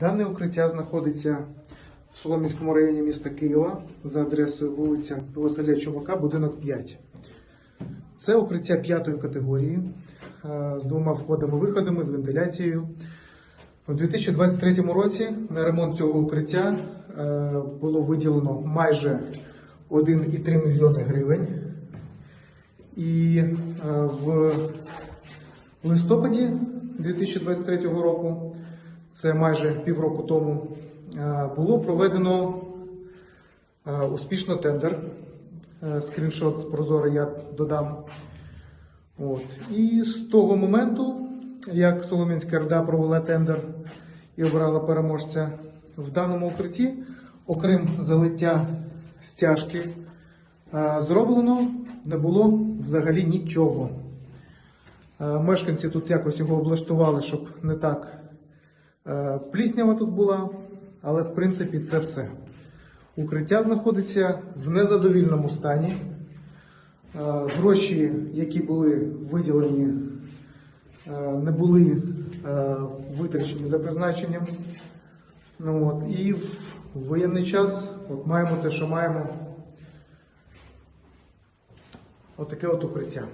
Дане укриття знаходиться в Солом'янському районі міста Києва за адресою вулиця Василя Чумака, будинок 5. Це укриття п'ятої категорії е, з двома входами-виходами, з вентиляцією. У 2023 році на ремонт цього укриття е, було виділено майже 1,3 мільйони гривень. І е, в листопаді 2023 року, це майже півроку тому, е, було проведено е, успішно тендер. Е, Скріншот з Прозора я додам. От. І з того моменту, як Солом'янська РДА провела тендер і обрала переможця в даному укритті, окрім залиття стяжки, зроблено не було взагалі нічого. Мешканці тут якось його облаштували, щоб не так пліснява тут була, але в принципі це все. Укриття знаходиться в незадовільному стані. Е, Гроші, які були виділені, е, не були е, витрачені за призначенням. Ну, от, і в воєнний час от маємо те, що маємо. Отаке от укриття.